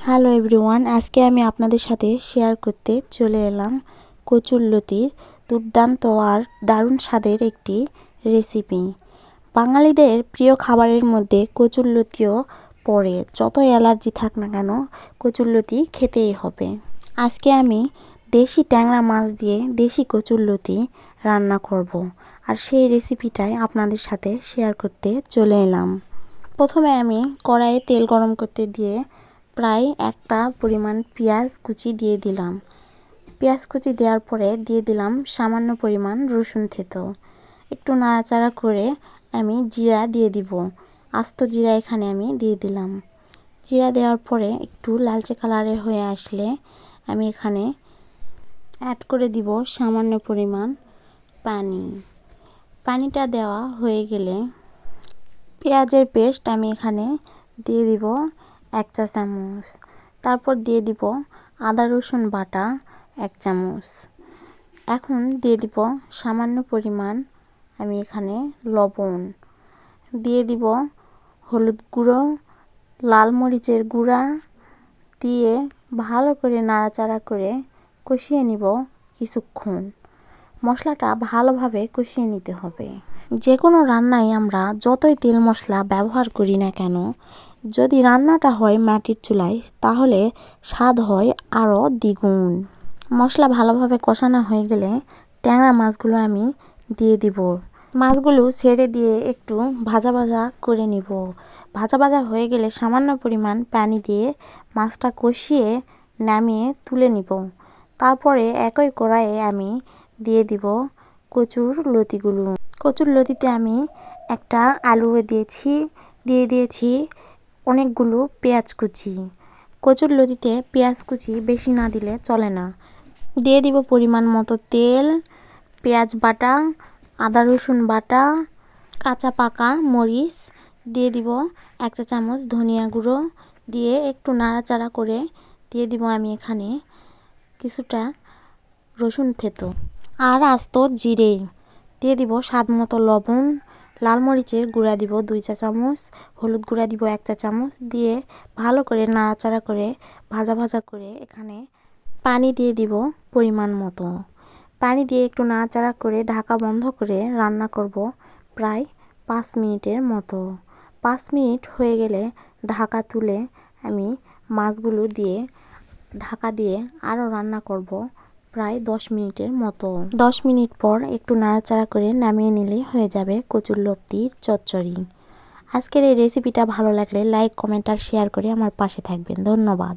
Hello everyone আজকে আমি আপনাদের সাথে শেয়ার করতে চলে এলাম কচুরলতির দুর্দান্ত আর দারুণ স্বাদের একটি রেসিপি বাঙালিদের প্রিয় খাবারের মধ্যে কচুরলতিও পড়ে যত অ্যালার্জি থাক না কেন কচুরলতি খেতেই হবে আজকে আমি দেশি ট্যাংরা মাছ দিয়ে দেশি কচুরলতি রান্না করব। আর সেই রেসিপিটাই আপনাদের সাথে শেয়ার করতে চলে এলাম প্রথমে আমি কড়াইয়ে তেল গরম করতে দিয়ে প্রায় একটা পরিমাণ পেঁয়াজ কুচি দিয়ে দিলাম। পেঁয়াজ কুচি দেওয়ার পরে দিয়ে দিলাম সামান্য পরিমাণ রসুন থেতো। একটু নাড়াচাড়া করে আমি জিরা দিয়ে দিব। আস্ত জিরা এখানে আমি দিয়ে দিলাম। জিরা দেওয়ার পরে একটু লালচে কালারের হয়ে আসলে আমি এখানে অ্যাড করে দিব সামান্য পরিমাণ পানি। পানিটা দেওয়া হয়ে গেলে পেঁয়াজের পেস্ট আমি এখানে দিয়ে দিব। এক চা চামচ। তারপর দিয়ে দিব আদা, রসুন বাটা এক চামচ। এখন দিয়ে দিব সামান্য পরিমাণ, আমি এখানে লবণ। দিয়ে দিব হলুদ গুঁড়ো, লাল মরিচের গুঁড়া দিয়ে ভালো করে নাড়াচাড়া করে কষিয়ে নিব কিছুক্ষণ। মশলাটা ভালোভাবে কষিয়ে নিতে হবে। যে কোনো রান্নায় আমরা যতই তেল মশলা ব্যবহার করি না কেন যদি রান্নাটা হয় মাটির চুলায়, তাহলে স্বাদ হয় আরও দ্বিগুণ। মশলা ভালোভাবে কষানো হয়ে গেলে ট্যাংরা মাছগুলো আমি দিয়ে দিব। মাছগুলো ছেড়ে দিয়ে একটু ভাজা ভাজা করে নিব। ভাজা ভাজা হয়ে গেলে সামান্য পরিমাণ পানি দিয়ে মাছটা কষিয়ে নামিয়ে তুলে নিব। তারপরে একই কড়াইয়ে আমি দিয়ে দিব কচুর লতিগুলো। কচুর লতিতে আমি একটা আলু দিয়েছি, দিয়ে দিয়েছি অনেকগুলো পেঁয়াজ কুচি। কচুর লতিতে পেঁয়াজ কুচি বেশি না দিলে চলে না। দিয়ে দিব পরিমাণ মতো তেল, পেঁয়াজ বাটা, আদা রসুন বাটা, কাঁচা পাকা মরিচ। দিয়ে দিব এক চা চামচ ধনিয়া গুঁড়ো। দিয়ে একটু নাড়াচাড়া করে দিয়ে দিব আমি এখানে কিছুটা রসুন থেতো। আর আস্ত জিরে। দিয়ে দিব স্বাদ মতো লবণ। লাল মরিচের গুঁড়া দিব দুই চা চামচ, হলুদ গুঁড়া দিব এক চা চামচ দিয়ে ভালো করে নাড়াচাড়া করে ভাজা ভাজা করে এখানে পানি দিয়ে দিব পরিমাণ মতো। পানি দিয়ে একটু নাড়াচাড়া করে ঢাকা বন্ধ করে রান্না করব প্রায় পাঁচ মিনিটের মতো। পাঁচ মিনিট হয়ে গেলে ঢাকা তুলে আমি মাছগুলো দিয়ে, ঢাকা দিয়ে আরও রান্না করব প্রায় দশ মিনিটের মতো। দশ মিনিট পর একটু নাড়াচাড়া করে নামিয়ে নিলে হয়ে যাবে কচুর লত্তির চচ্চড়ি। আজকের এই রেসিপিটা ভালো লাগলে লাইক কমেন্ট আর শেয়ার করে আমার পাশে থাকবেন। ধন্যবাদ।